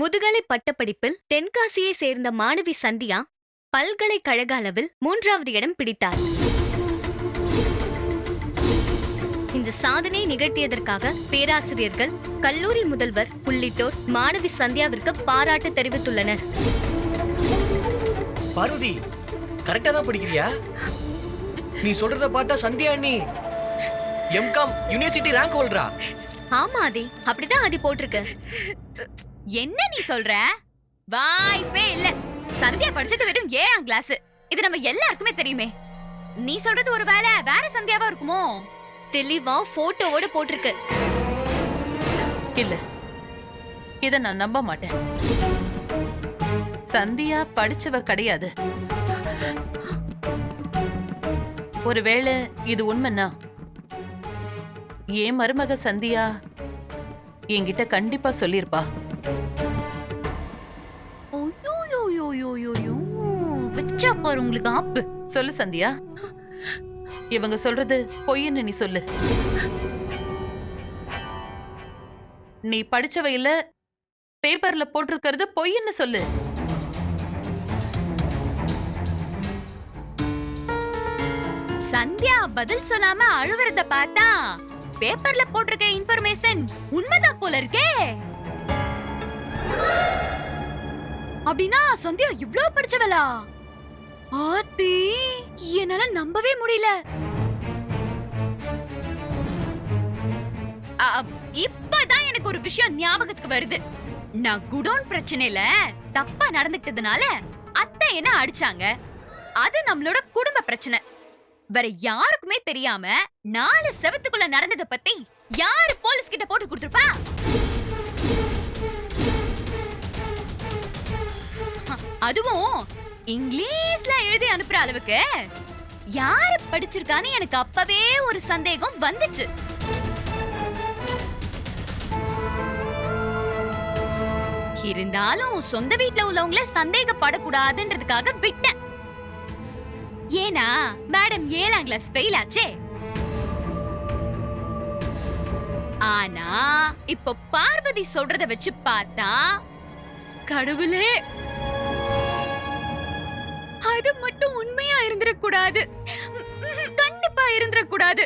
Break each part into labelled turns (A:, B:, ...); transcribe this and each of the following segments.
A: முதுகலை பட்டப்படிப்பில் தென்காசியை சேர்ந்த மாணவி சந்தியா பல்கலைக்கழக அளவில் மூன்றாவது இடம் பிடித்தார். இந்த சாதனை நிகழ்த்தியதற்காக பேராசிரியர்கள் கல்லூரி முதல்வர் உள்ளிட்டோர் மாணவி சந்தியாவிற்கு பாராட்டு தெரிவித்துள்ளனர்.
B: பார்வதி கரெக்டா தான் படிக்கிறியா? நீ சொல்றத பார்த்தா சந்தியா நீ எம்காம் யுனிவர்சிட்டி ரேங்க் ஹோல்டரா
A: ஆமா ஆதி அப்படிதான் ஆதி போட்டிருக்கு.
C: என்ன நீ சொல்ற? வாய்ப்பே இல்ல. சந்தியா படிச்சது வெறும் ஏழாம் கிளாஸ் இது நம்ம எல்லாருக்குமே தெரியுமே. நீ சொல்றது ஒரு வேலை வேற சந்தியாவா இருக்குமோ?
A: தெளிவா போட்டோவோட போட்டிருக்கு.
D: இல்ல. இத நான் நம்ப மாட்டேன். சந்தியா படிச்சவ கிடையாது. ஒருவேளை இது உண்மைன்னா என் மருமக சந்தியா என்கிட்ட கண்டிப்பா சொல்லிருப்பா.
C: பாரு உங்களுக்கு ஆப்பு.
D: சொல்லு சந்தியா. இவங்க சொல்றது பொய்ன்னு நீ சொல்லு. நீ படிச்சவ இல்ல பேப்பர்ல போட்டிருக்கிறது பொய்ன்னு சொல்லு.
C: சந்தியா பதில் சொல்லாம அழுவுறத பார்த்தா பேப்பர்ல போட்டிருக்க இன்ஃபர்மேஷன் உண்மைதான் போல இருக்கே. அப்படின்னா சந்தியா இவ்ளோ படிச்சவளா? ஆத்தி என்னால நம்பவே முடியல. இப்பதான் எனக்கு ஒரு விஷயம் ஞாபகத்துக்கு வருது. நான் குடோன் பிரச்சனையில தப்பா நடந்துக்கிட்டதுனால அத்தை என்ன அடிச்சாங்க? அது நம்மளோட குடும்ப பிரச்சனை. வேற யாருக்குமே தெரியாம நாலு செவத்துக்குள்ள நடந்தத பத்தி யாரு போலீஸ் கிட்ட போட்டு கொடுத்துருப்பா? அதுவும் இங்கிலீஷ்ல எழுதி அனுப்புற அளவுக்கு யாரு படிச்சிருக்கான்னு எனக்கு அப்பவே ஒரு சந்தேகம் வந்துச்சு. இருந்தாலும் சொந்த வீட்ல உள்ளவங்கள சந்தேகப்படக்கூடாதுன்றதுக்காக விட்டேன். ஏனா மேடம் ஏழாம் கிளாஸ் ஃபெயில் ஆச்சே. ஆனா இப்ப பார்வதி சொல்றத வச்சு பார்த்தா கடவுளே! அது மட்டும் உண்மையா இருந்திரக்கூடாது. கண்டிப்பா இருந்திரக்கூடாது.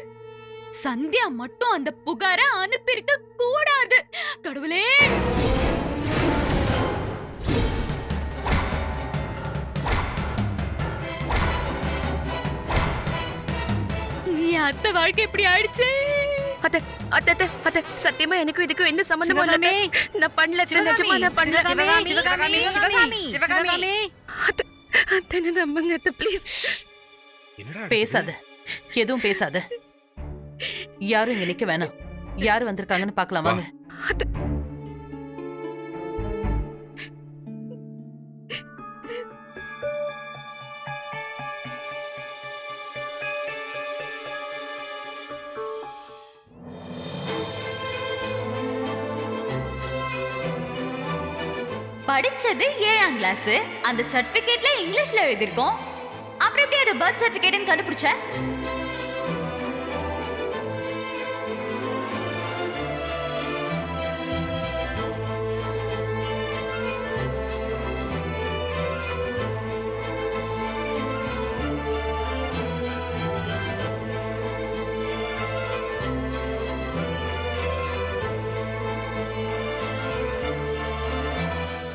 C: சந்தியா மட்டும் அந்த புகார அனுப்பியிருக்க கூடாது. கடவுளே! என் அத்தை வாழ்க்கை இப்படி ஆயிடுச்சு.
E: அத்த அத்த அத்த அத்த சத்தியமா எனக்கும் இதுக்கும் எந்த சம்பந்தமும் இல்ல நான் பண்ணல நிஜமா நான் பண்ணல.
C: சிவகாமி, சிவகாமி, சிவகாமி.
E: அத்த அத்த என்ன நம்புங்க அத்த ப்ளீஸ்
D: பேசாத. எதுவும் பேசாத. யாரும் இங்க நிக்க வேணாம். யாரு வந்திருக்காங்கன்னு பார்க்கலாம்? வாங்க
C: படிச்சது ஏழாம் கிளாஸ் அந்த சர்டிபிகேட்ல இங்கிலீஷ்ல எழுதிருக்கோம் அப்புறம் எப்படி அது பர்த் சர்டிபிகேட்னு கண்டுபிடிச்ச?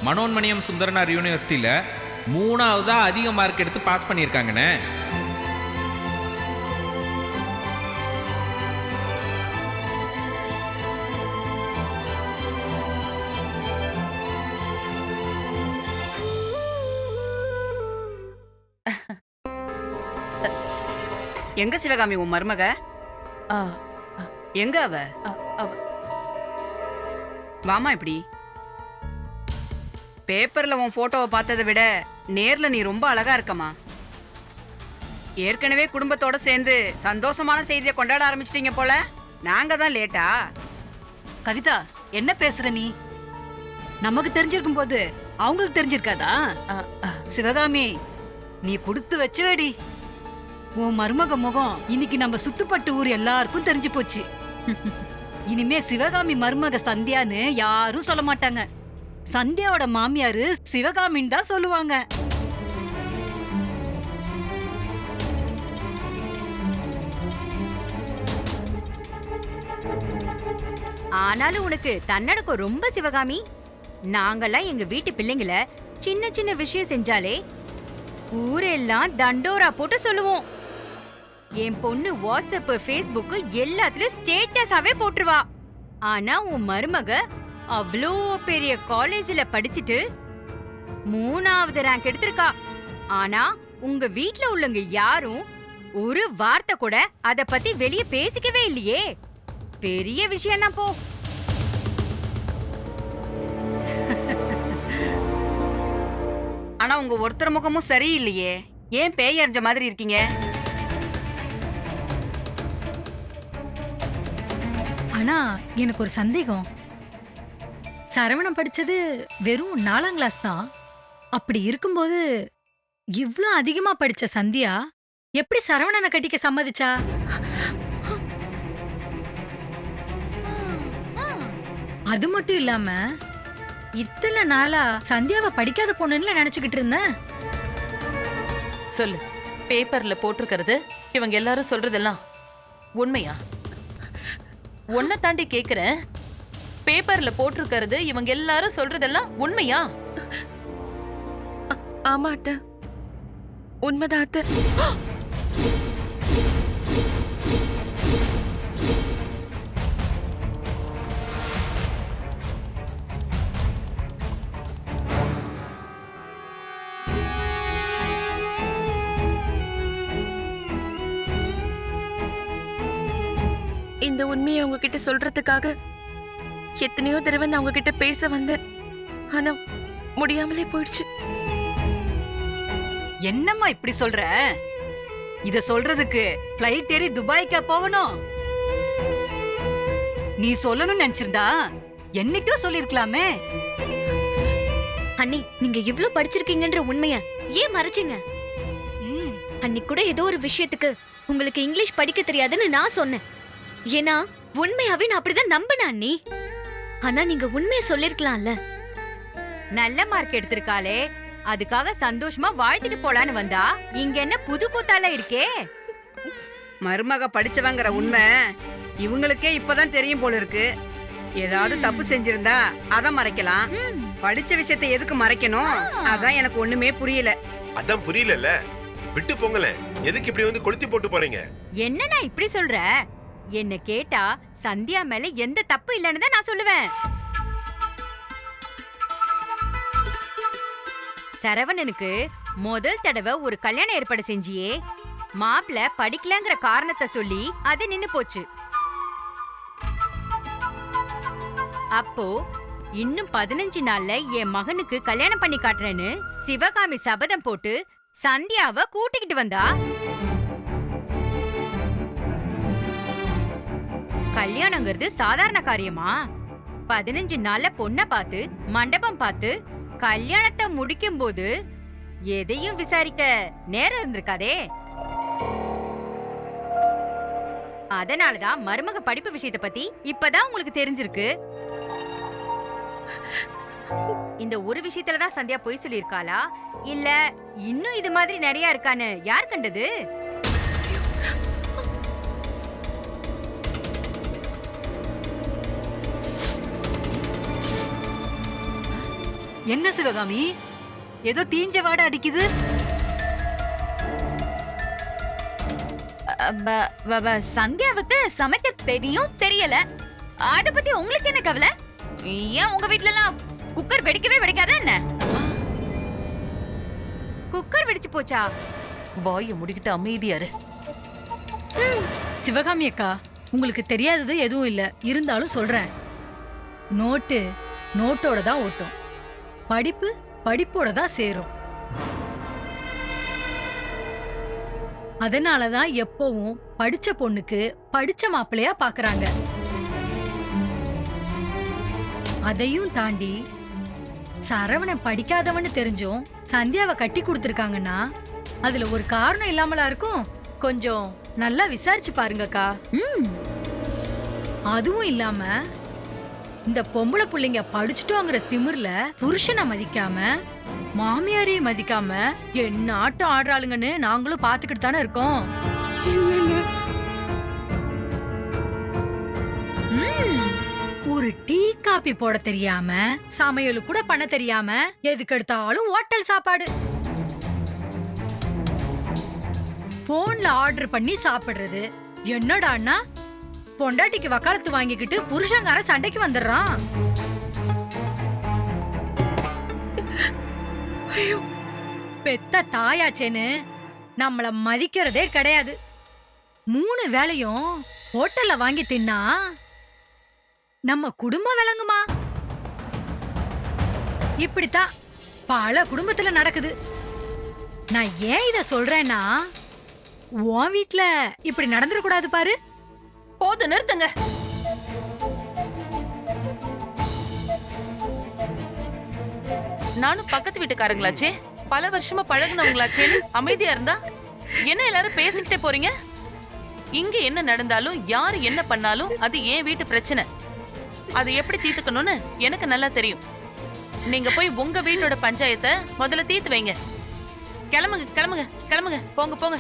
F: மனோன்மணியம் சுந்தரனார் யூனிவர்சிட்டியில் மூணாவதா அதிக மார்க் எடுத்து பாஸ் பண்ணியிருக்காங்கண்ணே.
G: எங்க சிவகாமி உன் மருமக?
D: ஆ,
G: எங்க அவ- வாமா இப்படி. பேப்பர்ல உன் போட்டோவை பார்த்ததை விட நேர்ல நீ ரொம்ப அழகா இருக்கமா ஏற்கனவே குடும்பத்தோட சேர்ந்து சந்தோஷமான செய்தியை கொண்டாட ஆரம்பிச்சிட்டீங்க போல. நாங்க தான் லேட்டா.
H: கவிதா என்ன பேசுற நீ? நமக்கு தெரிஞ்சிருக்கும் போது அவங்களுக்கு தெரிஞ்சிருக்காதா. சிவகாமி நீ கொடுத்து வச்சவேடி. உன் மருமக முகம் இன்னைக்கு நம்ம சுத்துப்பட்டு ஊர் எல்லாருக்கும் தெரிஞ்சு போச்சு. இனிமே சிவகாமி மருமக சந்தியான்னு யாரும் சொல்ல மாட்டாங்க. சந்தியாவோட மாமியாரு சிவகாமின்னு தான் சொல்லுவாங்க.
I: ஆனாலும் உனக்கு தன்னடக்கம் ரொம்ப சிவகாமி. நாங்கெல்லாம் எங்க வீட்டு பிள்ளைங்கள சின்ன சின்ன விஷயம் செஞ்சாலே ஊரெல்லாம் தண்டோரா போட்டு சொல்லுவோம். என் பொண்ணு வாட்ஸ்அப் ஃபேஸ்புக் எல்லாத்துலயும் ஸ்டேட்டஸாவே போட்டுருவா. ஆனா உன் மருமக அவ்வளோ பெரிய காலேஜ்ல படிச்சுட்டு மூணாவது ரேங்க் எடுத்திருக்கா. ஆனா உங்க வீட்ல உள்ளவங்க யாரும் ஒரு வார்த்தை கூட அத பத்தி வெளிய பேசிக்கவே இல்லையே. பெரிய விஷயம் தான் போ.
G: ஆனா உங்க ஒருத்தர் முகமும் சரியில்லையே. ஏன் பேய் அறிஞ்ச மாதிரி இருக்கீங்க?
J: ஆனா எனக்கு ஒரு சந்தேகம். சரவணம் படிச்சது வெறும் நாலாம் கிளாஸ் தான். அப்படி இருக்கும்போது இவ்ளோ அதிகமா படிச்ச சந்தியா? எப்படி சரவணனை கட்டிக்க சம்மதிச்சா? அது மட்டும் இல்லாம இத்தனை நாளா சந்தியாவை படிக்காத பொண்ணுன்னு நினைச்சுக்கிட்டு இருந்தேன்.
D: சொல்லு பேப்பர்ல போட்டிருக்கிறது இவங்க எல்லாரும் சொல்றதெல்லாம் உண்மையா? உன்னை தாண்டி கேக்குறேன் பேப்பர்ல போட்டிருக்கிறது இவங்க எல்லாரும் சொல்றதெல்லாம் உண்மையா?
E: ஆமா அத்த. உண்மைதான் அத்த. இந்த உண்மையை உங்ககிட்ட சொல்றதுக்காக எத்தனையோ தடவை நான் உங்ககிட்ட பேச வந்தேன். ஆனா முடியாமலே போயிடுச்சு.
H: என்னம்மா இப்படி சொல்ற? இத சொல்றதுக்கு ஃப்ளைட் ஏறி துபாய்க்கா போகணும். நீ சொல்லணும்னு நினைச்சிருந்தா என்னைக்கோ சொல்லிருக்கலாமே.
A: அண்ணி நீங்க இவ்ளோ படிச்சிருக்கீங்கன்ற உண்மைய ஏன் மறைச்சீங்க? அன்னைக்கு கூட ஏதோ ஒரு விஷயத்துக்கு உங்களுக்கு இங்கிலீஷ் படிக்க தெரியாதுன்னு நான் சொன்னேன். ஏன்னா உண்மையாவே நான் அப்படிதான் நம்பினேன் அண்ணி. ஆனா நீங்க உண்மையை சொல்லிருக்கலாம்ல.
I: நல்ல மார்க் எடுத்திருக்காளே. அதுக்காக சந்தோஷமா வாழ்த்திட்டு போலான்னு வந்தா இங்க என்ன புது கூத்தால இருக்கே?
G: மருமக படிச்சவங்கிற உண்மை இவங்களுக்கே இப்பதான் தெரியும் போல இருக்கு. ஏதாவது தப்பு செஞ்சிருந்தா அத மறைக்கலாம். படிச்ச விஷயத்தை எதுக்கு மறைக்கணும்? அதான் எனக்கு ஒண்ணுமே புரியல.
K: அதான் புரியலல்ல. விட்டு போங்களேன். எதுக்கு இப்படி வந்து கொளுத்தி போட்டு போறீங்க?
I: என்ன நான் இப்படி சொல்ற? என்ன கேட்டா சந்தியா மேல எந்த தப்பு இல்லைன்னு தான் நான் சொல்லுவேன். சரவணனுக்கு முதல் தடவை ஒரு கல்யாண ஏற்பாடு செஞ்சியே. மாப்பிள்ள படிக்கலங்கிற காரணத்தை சொல்லி அது நின்னு போச்சு. அப்போ இன்னும் பதினஞ்சு நாள்ல என் மகனுக்கு கல்யாணம் பண்ணி காட்டுறேன்னு சிவகாமி சபதம் போட்டு சந்தியாவை கூட்டிக்கிட்டு வந்தா. கல்யாணங்கிறது சாதாரண காரியமா? பதினஞ்சு நாள்ல பொண்ண பார்த்து மண்டபம் பார்த்து கல்யாணத்தை முடிக்கும் போது எதையும் விசாரிக்க நேரம் இருந்திருக்காதே? அதனாலதான் மருமக படிப்பு விஷயத்தை பத்தி இப்பதான் உங்களுக்கு தெரிஞ்சிருக்கு. இந்த ஒரு விஷயத்துலதான் சந்தியா பொய் சொல்லியிருக்காளா? இல்ல இன்னும் இது மாதிரி நிறைய இருக்கான்னு யார் கண்டது?
H: என்ன சிவகாமி? ஏதோ தீஞ்ச வாடை அடிக்குது?
I: சந்தியாவுக்கு சமைக்க தெரியும் தெரியல. அத பத்தி உங்களுக்கு என்ன கவலை? ஏன் உங்க வீட்ல எல்லாம் குக்கர் வெடிக்கவே வெடிக்காத என்ன? குக்கர் வெடிச்சு போச்சா?
D: வாயை முடிக்கிட்டு அமைதியாரு
J: சிவகாமி அக்கா உங்களுக்கு தெரியாதது எதுவும் இல்ல. இருந்தாலும் சொல்றேன். நோட்டு நோட்டோட தான் ஓட்டும். படிப்பு படிப்போட தான் சேரும். அதனால தான் எப்பவும் படிச்ச பொண்ணுக்கு படிச்ச மாப்பிள்ளையா பாக்குறாங்க. அதையும் தாண்டி சரவணன் படிக்காதவன்னு தெரிஞ்சும் சந்தியாவை கட்டி கொடுத்துருக்காங்கன்னா அதுல ஒரு காரணம் இல்லாமலா இருக்கும்? கொஞ்சம் நல்லா விசாரிச்சு பாருங்கக்கா. அதுவும் இல்லாம இந்த பொம்பளை பிள்ளைங்க படிச்சுட்டோங்கிற திமிர்ல புருஷனை மதிக்காம மாமியாரையும் மதிக்காம என்ன ஆட்டம் ஆடுறாளுங்கன்னு நாங்களும் பாத்துக்கிட்டு தானே இருக்கோம். ம், ஒரு டீ காபி போட தெரியாம சமையல் கூட பண்ண தெரியாம எதுக்கு எடுத்தாலும் ஹோட்டல் சாப்பாடு. போன்ல ஆர்டர் பண்ணி சாப்பிடுறது. என்னடான்னா பொண்டாட்டிக்கு வக்காலத்து வாங்கிக்கிட்டு புருஷங்கார சண்டைக்கு வந்துடுறான். பெத்த தாயாச்சேன்னு நம்மள மதிக்கிறதே கிடையாது. மூணு வேலையும் ஹோட்டல்ல வாங்கி தின்னா நம்ம குடும்பம் விளங்குமா? இப்படித்தான் பல குடும்பத்துல நடக்குது. நான் ஏன் இத சொல்றேன்னா உன் வீட்டுல இப்படி நடந்துடக்கூடாது பாரு.
D: போது நிறுத்துங்க. நானும் பக்கத்து வீட்டுக்காரங்களாச்சே. பல வருஷமா பழகுனவங்களாச்சேன்னு அமைதியா இருந்தா? என்ன எல்லாரும் பேசிக்கிட்டே போறீங்க? இங்க என்ன நடந்தாலும் யாரு என்ன பண்ணாலும் அது என் வீட்டு பிரச்சனை. அது எப்படி தீர்த்துக்கணும்னு எனக்கு நல்லா தெரியும். நீங்க போய் உங்க வீட்டோட பஞ்சாயத்தை முதல்ல தீர்த்து வைங்க. கிளம்புங்க கிளம்புங்க கிளம்புங்க. போங்க போங்க.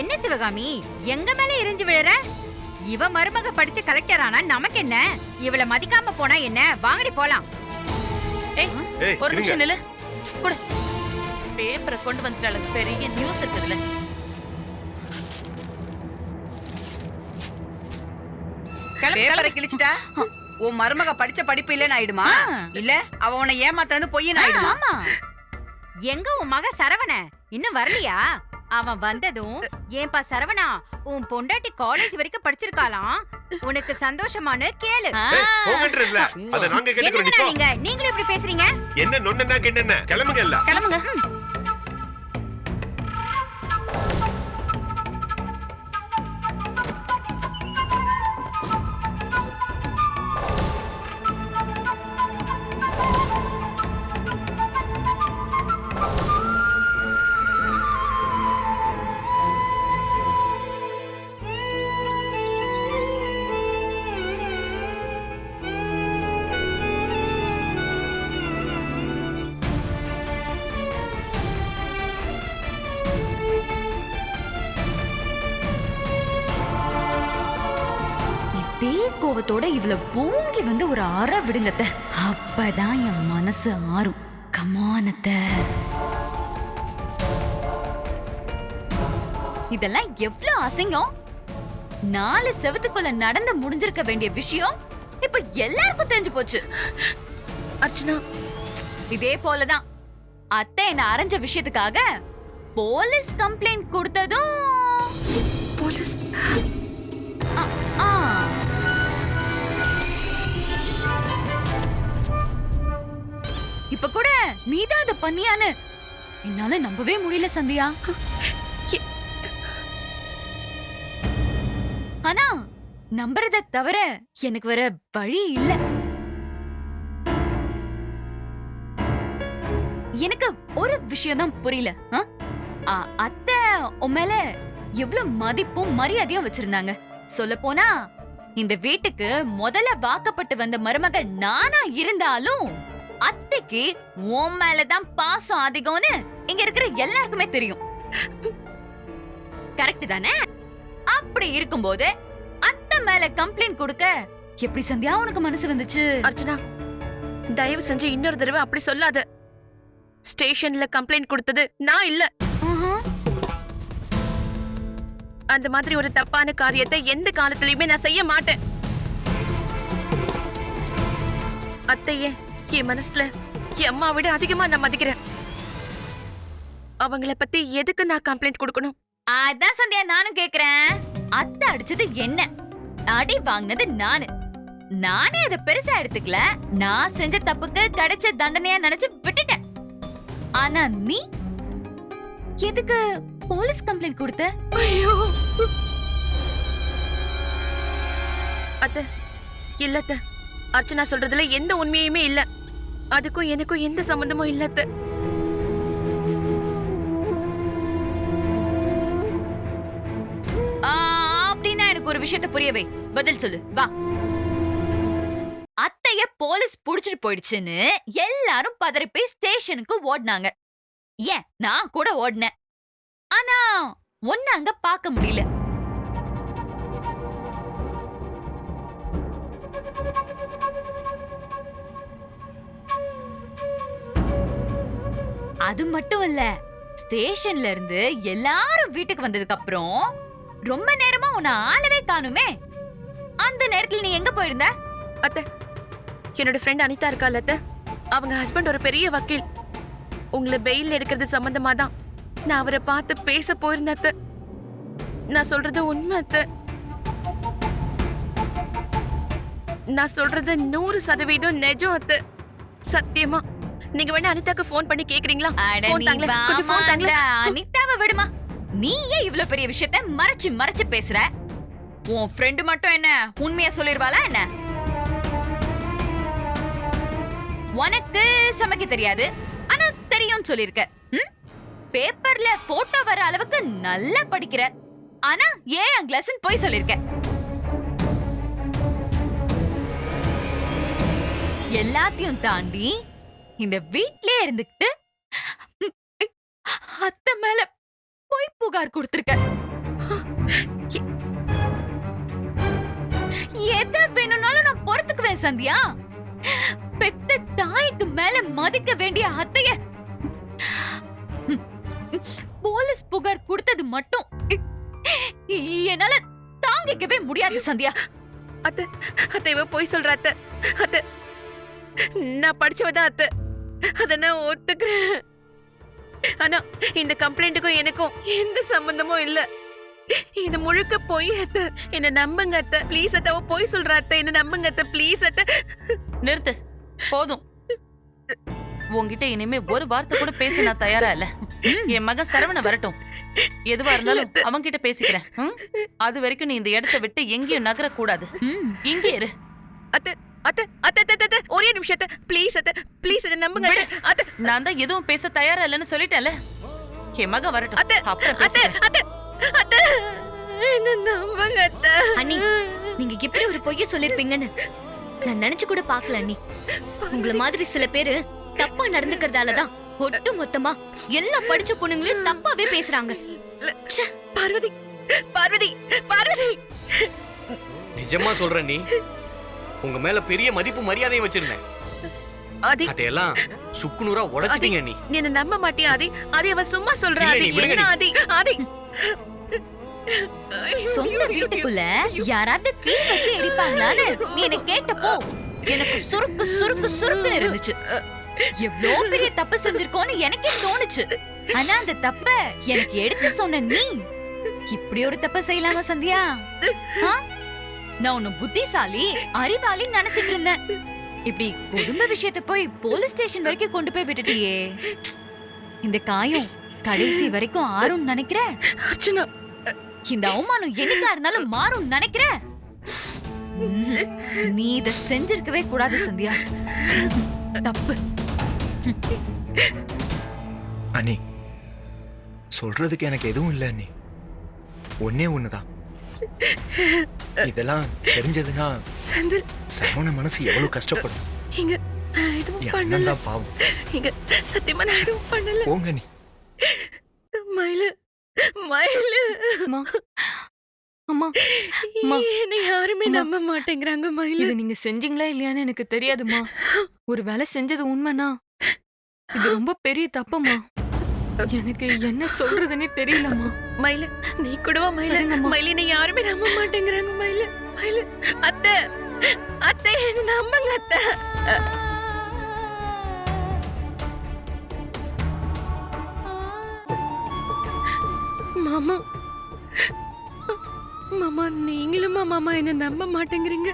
C: என்ன சிவகாமி? எங்க மேல எரிஞ்சு விழுற? இவ மருமக படிச்சு கலெக்டர் ஆனா நமக்கு என்ன? இவள மதிக்காம போனா என்ன? வாங்கடி போலாம்.
D: ஏய் ஒரு நிமிஷம் நில்லு. கொடு. பேப்பரை கொண்டு வந்துட்டாளுங்க பெரிய நியூஸ் இருக்குதுல.
G: பேப்பரை. கிழிச்சிட்டா? உன் மருமக படிச்ச படிப்பு இல்லைன்னு ஆயிடுமா? இல்ல அவ உன்னை ஏமாத்துறது பொய்யன்னு ஆயிடுமா?
C: எங்க உன் மக சரவண? இன்னும் வரலையா? அவன் வந்ததும் ஏன்பா சரவணா உன் பொண்டாட்டி காலேஜ் வரைக்கும் படிச்சிருக்காளாம்? உனக்கு சந்தோஷமானு கேளு.
K: நாங்க
C: நீங்களும் இப்படி பேசுறீங்க?
K: என்ன நொன்னா கிண்ண கிளம்புங்க எல்லாம்.
D: கிளம்புங்க
C: இதே கோவத்தோட இவள பூங்கி வந்து ஒரு அற விடுங்கத்த அப்பதான் என் மனசு ஆறும். கமானத்த இதெல்லாம் எவ்ளோ அசிங்கம். நாலு செவத்துக்குள்ள நடந்து முடிஞ்சிருக்க வேண்டிய விஷயம் இப்ப எல்லாருக்கும் தெரிஞ்சு போச்சு.
E: அர்ச்சனா.
C: இதே போலதான். அத்தை என்ன அரைஞ்ச விஷயத்துக்காக போலீஸ் கம்ப்ளைண்ட் கொடுத்ததும்
E: போலீஸ்.
C: ஆ. இப்ப கூட நீதான் அத பண்ணியான்னு என்னால நம்பவே முடியல சந்தியா. ஆனா நம்புறத தவிர எனக்கு வேற வழி இல்ல. எனக்கு ஒரு விஷயம் தான் புரியல. ஆ, அத்தை உன் மேல எவ்வளவு மதிப்பும் மரியாதையும் வச்சிருந்தாங்க. சொல்ல போனா இந்த வீட்டுக்கு முதல்ல வாக்கப்பட்டு வந்த மருமக நானா இருந்தாலும் அத்தைக்கு உன் மேலதான் பாசம் அதிகம்னு இங்க இருக்கிற எல்லாருக்குமே தெரியும். கரெக்ட் தானே? அப்படி இருக்கும்போது அத்தை மேல கம்ப்ளைண்ட் கொடுக்க எப்படி சந்தியா உனக்கு மனசு வந்துச்சு?
E: அர்ச்சனா தயவு செஞ்சு இன்னொரு தடவை அப்படி சொல்லாத. ஸ்டேஷன்ல கம்ப்ளைண்ட் கொடுத்தது நான் இல்ல. அந்த மாதிரி ஒரு தப்பான காரியத்தை எந்த காலத்திலயுமே நான் செய்ய மாட்டேன். அத்தையே என் மனசுல என் அம்மா விட அதிகமா நான் மதிக்கிறேன். அவங்கள பத்தி எதுக்கு நான் கம்ப்ளைண்ட் கொடுக்கணும்?
C: அதான் சந்தியா நானும் கேக்குறேன். அத்தை அடிச்சது என்ன? அடி வாங்கினது நானு. நானே அதை பெருசா எடுத்துக்கல. நான் செஞ்ச தப்புக்கு கிடைச்ச தண்டனையா நினைச்சு விட்டுட்டேன். ஆனா நீ? எதுக்கு போலீஸ் கம்ப்ளைண்ட் கொடுத்த?
E: ஐயோ. அத்த இல்ல அத்த. அர்ச்சனா சொல்றதுல எந்த உண்மையுமே இல்ல. அதுக்கும் எனக்கும் எந்த சம்பந்தமும்
C: இல்லத்து. அப்படின்னா எனக்கு ஒரு விஷயத்த புரியவே பதில் சொல்லு. வா. அத்தைய போலீஸ் புடிச்சிட்டு போயிடுச்சுன்னு எல்லாரும் பதறி போய் ஸ்டேஷனுக்கு ஓடினாங்க. ஏன்? நான் கூட ஓடினேன். ஆனா ஒன்னு அங்க பார்க்க முடியல. அது மட்டும் இல்ல ஸ்டேஷன்ல இருந்து எல்லாரும் வீட்டுக்கு வந்ததுக்கு அப்புறம் ரொம்ப நேரமா உன்னை ஆளவே காணுமே. அந்த நேரத்துல நீ எங்க போயிருந்த?
E: அத்தை என்னோட ஃப்ரெண்ட் அனிதா இருக்கா அத்தை. அவங்க ஹஸ்பண்ட் ஒரு பெரிய வக்கீல். உங்களை பெயில் எடுக்கிறது சம்பந்தமா தான் நான் அவரை பார்த்து பேச போயிருந்தேன் அத்தை. நான் சொல்றது உண்மை அத்த. நான் சொல்றது நூறு சதவீதம் நெஜம் அத்த. சத்தியமா. நீங்க வேணா அனிதாக்கு ஃபோன் பண்ணி கேக்குறீங்களா. கொஞ்சம் தாங்களேன்.
C: அந்த அனிதாவை விடுமா. நீ ஏன் இவ்ளோ பெரிய விஷயத்த மறைச்சு மறைச்சு பேசுற? உன் ஃப்ரெண்டு மட்டும் என்ன உண்மையா சொல்லிருவாளா என்ன? உனக்கு சமைக்க தெரியாது. ஆனா தெரியும் சொல்லிருக்க? பேப்பர்ல போட்டோ வர அளவுக்கு நல்லா படிக்கிற. ஆனா ஏழாம் கிளாஸ் போய் சொல்லிருக்க எல்லாத்தையும் தாண்டி இந்த வீட்லயே இருந்துகிட்டு அத்தை மேல பொய் புகார் கொடுத்திருக்க. எதை வேணும்னாலும் நான் பொறுத்துக்குவேன் சந்தியா. பெத்த தாய்க்கு மேல மதிக்க வேண்டிய அத்தைய போலீஸ் புகார் கொடுத்தது மட்டும் என்னால தாங்கிக்கவே முடியாது சந்தியா.
E: அத்தை அத்தை இவ போய் சொல்ற அத்தை. அத்தை நான் படிச்சவதான் அத்தை. அத நான் ஒத்துக்கிறேன். ஆனா இந்த கம்ப்ளைண்ட்டுக்கும் எனக்கும் எந்த சம்பந்தமும் இல்ல. இது முழுக்க போய் அத்தை. என்ன நம்புங்க அத்தை. ப்ளீஸ் அத்தை. போய் சொல்ற அத்தை. என்ன நம்புங்க அத்தை. ப்ளீஸ் அத்தை.
D: நிறுத்து. போதும். உன்கிட்ட இனிமே ஒரு வார்த்தை கூட பேச நான் தயாரா இல்ல. என் மகன் சரவண வரட்டும். எதுவா இருந்தாலும் அவன்கிட்ட பேசிக்கிறேன். ம்? அது வரைக்கும் நீ இந்த இடத்த விட்டு எங்கேயும் நகர கூடாது. இங்கே இரு.
E: அத்தை அத்தை அத்தை அத்தை, அத்தை ஒரே நிமிஷம் அத்தை. ப்ளீஸ் அத்தை. ப்ளீஸ் அத்தை நம்புங்க அத்தை. அத்தை.
D: நான் தான் எதுவும் பேச தயாரா இல்லைன்னு சொல்லிட்டேன்ல. என் மகன் வரட்டும்.
E: அத்தை
D: அப்புறம்
E: அத்தை அத்தை. அத்தை. என்ன நம்புங்க அத்தை.
A: அண்ணி நீங்க இப்படி ஒரு பொய்ய சொல்லிருப்பீங்கன்னு நான் நினைச்சு கூட பார்க்கல அண்ணி. உங்கள மாதிரி சில பேரு தப்பா நடந்துக்கிறதாலதான் ஒட்டு மொத்தமா எல்லா படிச்ச பொண்ணுங்களையும் தப்பாவே பேசுறாங்க.
E: பார்வதி பார்வதி பார்வதி.
B: நிஜமா சொல்ற நீ. உங்க மேல பெரிய மதிப்பு மரியாதையும் வச்சிருந்தேன்.
E: ஆதி.
B: அதையெல்லாம் சுக்குநூறா உடைச்சிட்டீங்க நீ.
E: நீ என்ன நம்ப மாட்டியா ஆதி? ஆதி அவ சும்மா சொல்றா ஆதி. என்ன. ஆதி? ஆதி.
C: சொந்த வீட்டுக்குள்ள யாராவது தீ வச்சு எரிப்பாங்களான்னு நீ என்ன கேட்டப்போ எனக்கு சுருக்கு சுருக்கு சுருக்குன்னு இருந்துச்சு. எவ்வளோ பெரிய தப்பு செஞ்சிருக்கோன்னு எனக்கே தோணுச்சு. ஆனா அந்த தப்ப எனக்கு எடுத்து சொன்ன நீ இப்படி ஒரு தப்ப செய்யலாமா சந்தியா? ஆ? நான் உன்னை புத்திசாலி அறிவாளி நினைச்சிட்டு இருந்தேன். இப்படி குடும்ப விஷயத்தை போய் போலீஸ் ஸ்டேஷன் வரைக்கும் கொண்டு போய் விட்டுட்டியே. இந்த காயம் கடைசி வரைக்கும் ஆறும் நினைக்கிற?
E: அர்ச்சனா
C: இந்த அவமானம் என்னைக்கா இருந்தாலும் மாறும் நினைக்கிற. நீ இத செஞ்சிருக்கவே கூடாது சந்தியா. தப்பு.
L: அண்ணி சொல்றதுக்கு எனக்கு எதுவும் இல்லை அண்ணி. ஒன்னே ஒண்ணுதான். இதெல்லாம் தெரிஞ்சதுன்னா
E: செந்தில்.
L: சரவண மனசு எவ்வளவு கஷ்டப்படும்.
E: இங்க நான் எதுவும் பண்ணல.
L: தான் பாவம்.
E: இங்க சத்தியமா நான் எதுவும் பண்ணல.
L: போங்க நீ.
E: மயிலு மயிலு.
C: அம்மா அம்மா அம்மா.
E: என்ன யாருமே. நம்ப மாட்டேங்கிறாங்க மயிலு.
C: இது நீங்க செஞ்சீங்களா இல்லையான்னு எனக்கு தெரியாதுமா ஒரு வேலை செஞ்சது உண்மைனா இது ரொம்ப பெரிய தப்புமா எனக்கு என்ன சொல்றதுன்னே தெரியலம்மா.
E: மயிலு நீ கூடவா மயிலு. மயிலு நீ யாருமே நம்ப மாட்டேங்கிறாங்க மயிலு. மயிலு அத்தை அத்தை என்ன நம்புங்க அத்தை. மாமா மாமா நீங்களுமா மாமா என்ன நம்ப மாட்டேங்கிறீங்க.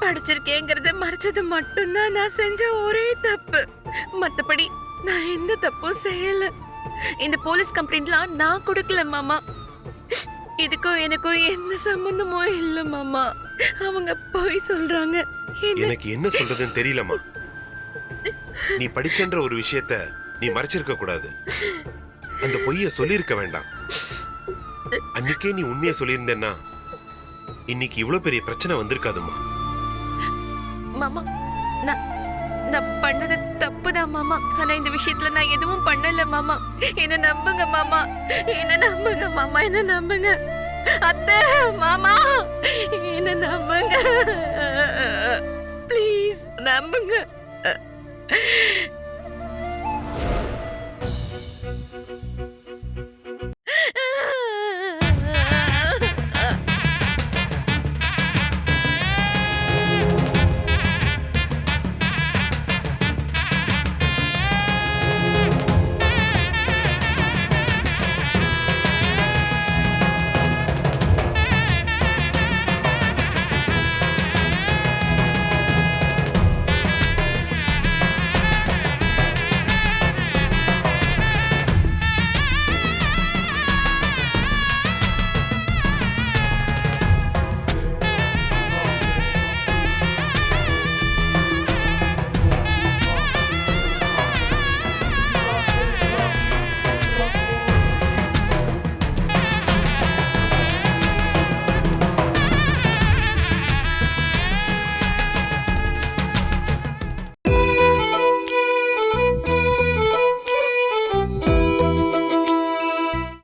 E: படிச்சிருக்கேங்கிறத மறைச்சது மட்டும்தான் நான் செஞ்ச ஒரே தப்பு. மத்தபடி நான் எந்த தப்பும் செய்யல. இந்த போலீஸ் கம்ப்ளைண்ட்லாம் நான் கொடுக்கல மாமா. இதுக்கும் எனக்கும் எந்த சம்பந்தமும் இல்ல மாமா. அவங்க போய் சொல்றாங்க. என்ன?
K: எனக்கு என்ன சொல்றதுன்னு தெரியலம்மா. நீ படிச்சன்ற ஒரு விஷயத்த நீ மறைச்சிருக்க கூடாது. அந்த பொய்ய சொல்லியிருக்க வேண்டாம். அன்னைக்கே நீ உண்மையை சொல்லியிருந்தேன்னா இன்னைக்கு இவ்வளவு பெரிய பிரச்சனை வந்திருக்காதும்மா.
E: மாமா நான் பண்ணது தப்புதான் மாமா. ஆனா இந்த விஷயத்துல நான் எதுவும் பண்ணல மாமா. என்ன நம்புங்க மாமா. என்ன நம்புங்க மாமா. என்ன நம்புங்க. அத்தை மாமா. என்ன நம்புங்க. ப்ளீஸ் நம்புங்க.